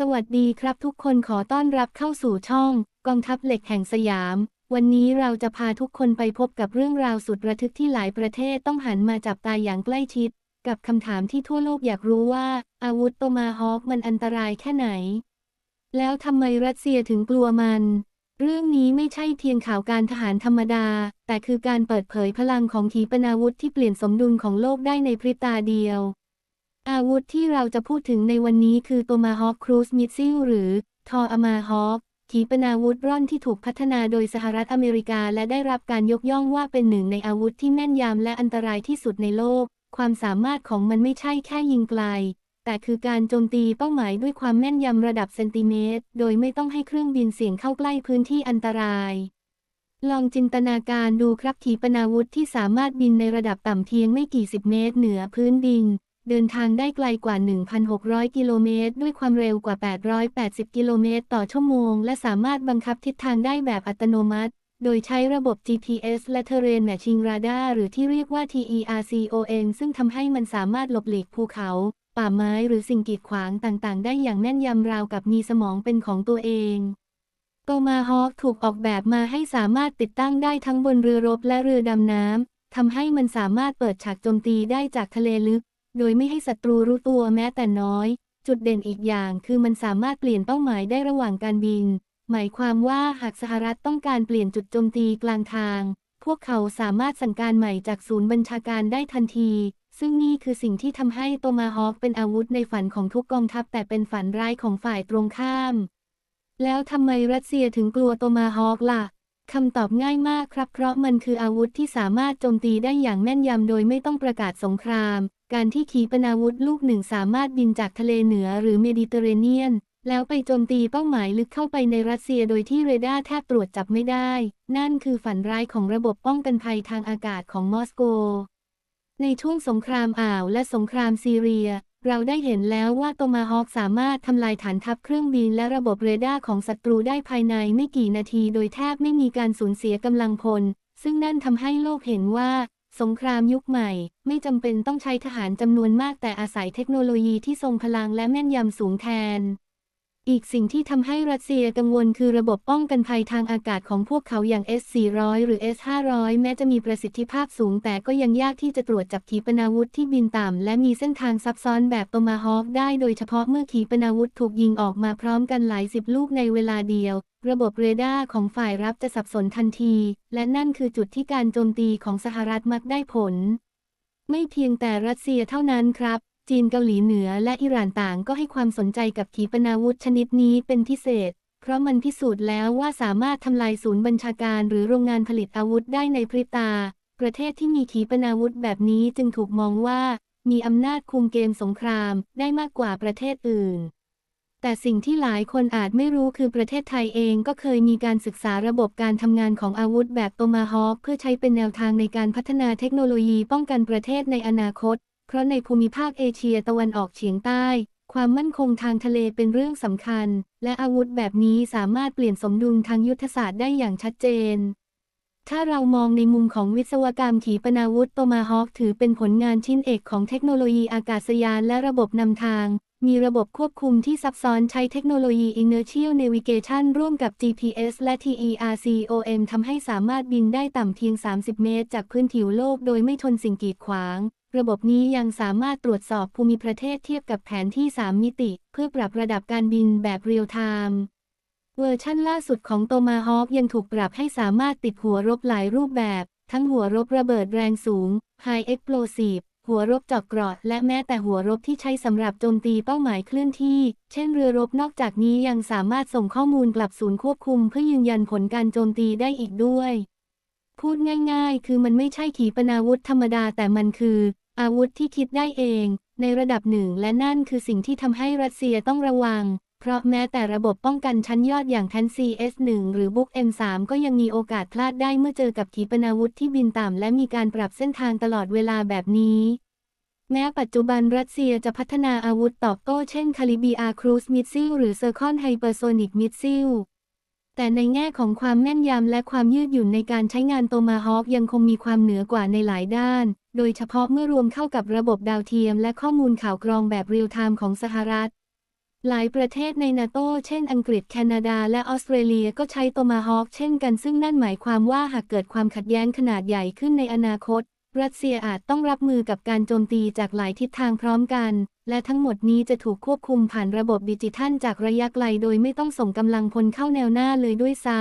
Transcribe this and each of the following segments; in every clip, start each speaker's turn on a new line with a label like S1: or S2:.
S1: สวัสดีครับทุกคนขอต้อนรับเข้าสู่ช่อง กองทัพเหล็กแห่งสยาม วันนี้เราจะพาทุกคนไปพบกับเรื่องราวสุดระทึกที่หลายประเทศต้องหันมาจับตาอย่างใกล้ชิด กับคำถามที่ทั่วโลกอยากรู้ว่า อาวุธโตมาฮอคมันอันตรายแค่ไหน แล้วทำไมรัสเซียถึงกลัวมัน เรื่องนี้ไม่ใช่เพียงข่าวการทหารธรรมดา แต่คือการเปิดเผยพลังของขีปนาวุธที่เปลี่ยนสมดุลของโลกได้ในพริบตาเดียว อาวุธที่เราจะพูดถึงในวันนี้คือโตมาฮอ k ครู i มิ s ซิลหรือทออามาฮอ k ขีปนาวุธร่อนที่ถูกพัฒนาโดยสหรัฐอเมริกา และได้รับการยกย่องว่าเป็นหนึ่งในอาวุธที่แม่นยำและอันตรายที่สุดในโลก ความสามารถของมันไม่ใช่แค่ยิงไกล แต่คือการโจมตีเป้าหมายด้วยความแม่นยำระดับเซนติเมตร โดยไม่ต้องให้เครื่องบินเสี่ยงเข้าใกล้พื้นที่อันตราย ลองจินตนาการดูครับขีปนาวุธที่สามารถบินในระดับต่ำเพียงไม่กี่สิบเมตรเหนือพื้นดิน เดินทางได้ไกลกว่า 1,600 กิโลเมตร ด้วยความเร็วกว่า 880 กิโลเมตรต่อชั่วโมง และสามารถบังคับทิศทางได้แบบอัตโนมัติ โดยใช้ระบบ GPS และ Terrain Matching Radar หรือที่เรียกว่า TERCON ซึ่งทำให้มันสามารถหลบหลีกภูเขา ป่าไม้หรือสิ่งกีดขวางต่างๆ ได้อย่างแม่นยำราวกับมีสมองเป็นของตัวเองโตมาฮอคถูกออกแบบมาให้สามารถติดตั้งได้ทั้งบนเรือรบและเรือดำน้ำทำให้มันสามารถเปิดฉากโจมตีได้จากทะเลลึก โดยไม่ให้ศัตรูรู้ตัวแม้แต่น้อย จุดเด่นอีกอย่างคือมันสามารถเปลี่ยนเป้าหมายได้ระหว่างการบิน หมายความว่าหากสหรัฐต้องการเปลี่ยนจุดโจมตีกลางทาง พวกเขาสามารถสั่งการใหม่จากศูนย์บัญชาการได้ทันที ซึ่งนี่คือสิ่งที่ทำให้โตมาฮอคเป็นอาวุธในฝันของทุกกองทัพแต่เป็นฝันร้ายของฝ่ายตรงข้าม แล้วทำไมรัสเซียถึงกลัวโตมาฮอคล่ะ คำตอบง่ายมากครับเพราะมันคืออาวุธที่สามารถโจมตีได้อย่างแม่นยำโดยไม่ต้องประกาศสงคราม การที่ขีปนาวุธลูกหนึ่งสามารถบินจากทะเลเหนือหรือเมดิเตอร์เรเนียน แล้วไปโจมตีเป้าหมายลึกเข้าไปในรัสเซียโดยที่เรดาร์แทบตรวจจับไม่ได้ นั่นคือฝันร้ายของระบบป้องกันภัยทางอากาศของมอสโก ในช่วงสงครามอ่าวและสงครามซีเรีย เราได้เห็นแล้วว่าโตมาฮอคสามารถทำลายฐานทัพเครื่องบินและระบบเรดาร์ของศัตรูได้ภายในไม่กี่นาทีโดยแทบไม่มีการสูญเสียกำลังพล ซึ่งนั่นทำให้โลกเห็นว่า สงครามยุคใหม่ ไม่จำเป็นต้องใช้ทหารจำนวนมากแต่อาศัยเทคโนโลยีที่ทรงพลังและแม่นยำสูงแทน อีกสิ่งที่ทำให้รัสเซียกังวลคือระบบป้องกันภัยทางอากาศของพวกเขาอย่าง S-400 หรือ S-500 แม้จะมีประสิทธิภาพสูง แต่ก็ยังยากที่จะตรวจจับขีปนาวุธที่บินต่ำและมีเส้นทางซับซ้อนแบบโตมาฮอคได้โดยเฉพาะเมื่อขีปนาวุธถูกยิงออกมาพร้อมกันหลายสิบลูกในเวลาเดียว ระบบเรดาร์ของฝ่ายรับจะสับสนทันที และนั่นคือจุดที่การโจมตีของสหรัฐมักได้ผล ไม่เพียงแต่รัสเซียเท่านั้นครับ จีนเกาหลีเหนือและอิหร่านต่างก็ให้ความสนใจกับขีปนาวุธชนิดนี้เป็นพิเศษ เพราะมันพิสูจน์แล้วว่าสามารถทำลายศูนย์บัญชาการหรือโรงงานผลิตอาวุธได้ในพริบตา ประเทศที่มีขีปนาวุธแบบนี้จึงถูกมองว่า มีอำนาจคุมเกมสงครามได้มากกว่าประเทศอื่น แต่สิ่งที่หลายคนอาจไม่รู้คือประเทศไทยเองก็เคยมีการศึกษาระบบการทำงานของอาวุธแบบโตมาฮอคเพื่อใช้เป็นแนวทางในการพัฒนาเทคโนโลยีป้องกันประเทศในอนาคต เพราะในภูมิภาคเอเชียตะวันออกเฉียงใต้ ความมั่นคงทางทะเลเป็นเรื่องสำคัญ และอาวุธแบบนี้สามารถเปลี่ยนสมดุลทางยุทธศาสตร์ได้อย่างชัดเจน ถ้าเรามองในมุมของวิศวกรรมขีปนาวุธโตมาฮอคถือเป็นผลงานชิ้นเอกของเทคโนโลยีอากาศยานและระบบนำทาง มีระบบควบคุมที่ซับซ้อนใช้เทคโนโลยี Inertial Navigation ร่วมกับ GPS และ TERCOM ทำให้สามารถบินได้ต่ำเพียง 30 เมตร จากพื้นผิวโลกโดยไม่ชนสิ่งกีดขวาง ระบบนี้ยังสามารถตรวจสอบภูมิประเทศเทียบกับแผนที่ 3 มิติ เพื่อปรับระดับการบินแบบเรียลไทม์เวอร์ชั่นล่าสุดของโตมาฮอ k ยังถูกปรับให้สามารถติดหัวรบหลายรูปแบบ ทั้งหัวรบระเบิดแรงสูง High Explosive หัวรบเจอกเกราะและแม้แต่หัวรบที่ใช้สำหรับโจมตีเป้าหมายเคลื่อนที่ เช่นเรือรบนอกจากนี้ยังสามารถส่งข้อมูลกลับศูนย์ควบคุมเพื่อยืนยันผลการโจมตีได้อีกด้วย พูดง่ายๆ คือมันไม่ใช่ขีปนาวุธธรรมดาแต่มันคือ อาวุธที่คิดได้เอง ในระดับหนึ่งและนั่นคือสิ่งที่ทำให้รัสเซียต้องระวัง เพราะแม้แต่ระบบป้องกันชั้นยอดอย่างแทน CS1 หรือบุก M3 ก็ยังมีโอกาสพลาดได้เมื่อเจอกับขีปนาวุธที่บินต่ำและมีการปรับเส้นทางตลอดเวลาแบบนี้แม้ปัจจุบันรัสเซียจะพัฒนาอาวุธตอบโต้เช่นคาลิบีอาครูซมิสซิลหรือเซอร์คอนไฮเปอร์โซนิกมิสซิล แต่ในแง่ของความแม่นยำและความยืดหยุ่นในการใช้งานโตมาฮอคยังคงมีความเหนือกว่าในหลายด้าน โดยเฉพาะเมื่อรวมเข้ากับระบบดาวเทียมและข้อมูลข่าวกรองแบบเรียลไทม์ของสหรัฐ หลายประเทศในนาโตเช่นอังกฤษแคนาดา และออสเตรเลียก็ใช้โตมาฮอคเช่นกันซึ่งนั่นหมายความว่าหากเกิดความขัดแย้งขนาดใหญ่ขึ้นในอนาคต รัสเซียอาจต้องรับมือกับการโจมตีจากหลายทิศทางพร้อมกัน และทั้งหมดนี้จะถูกควบคุมผ่านระบบดิจิทัลจากระยะไกลโดยไม่ต้องส่งกำลังพลเข้าแนวหน้าเลยด้วยซ้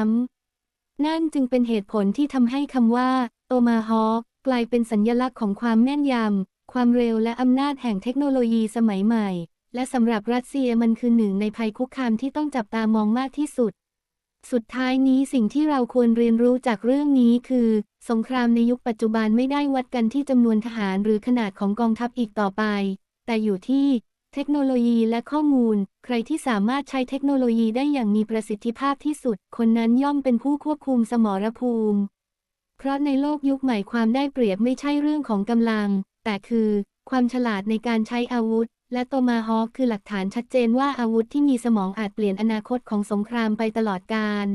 S1: ำ นั่นจึงเป็นเหตุผลที่ทำให้คำว่าโตมาฮอกลายเป็นสัญลักษณ์ของความแม่นยำ ความเร็วและอำนาจแห่งเทคโนโลยีสมัยใหม่ และสำหรับรัสเซียมันคือหนึ่งในภัยคุกคามที่ต้องจับตามองมากที่สุด สุดท้ายนี้สิ่งที่เราควรเรียนรู้จากเรื่องนี้คือ สงครามในยุคปัจจุบันไม่ได้วัดกันที่จำนวนทหารหรือขนาดของกองทัพอีกต่อไป แต่อยู่ที่เทคโนโลยีและข้อมูล ใครที่สามารถใช้เทคโนโลยีได้อย่างมีประสิทธิภาพที่สุด คนนั้นย่อมเป็นผู้ควบคุมสมรภูมิ เพราะในโลกยุคใหม่ความได้เปรียบไม่ใช่เรื่องของกำลัง แต่คือ ความฉลาดในการใช้อาวุธ และโตมาฮอคคือหลักฐานชัดเจนว่าอาวุธที่มีสมองอาจเปลี่ยนอนาคตของสงครามไปตลอดกาล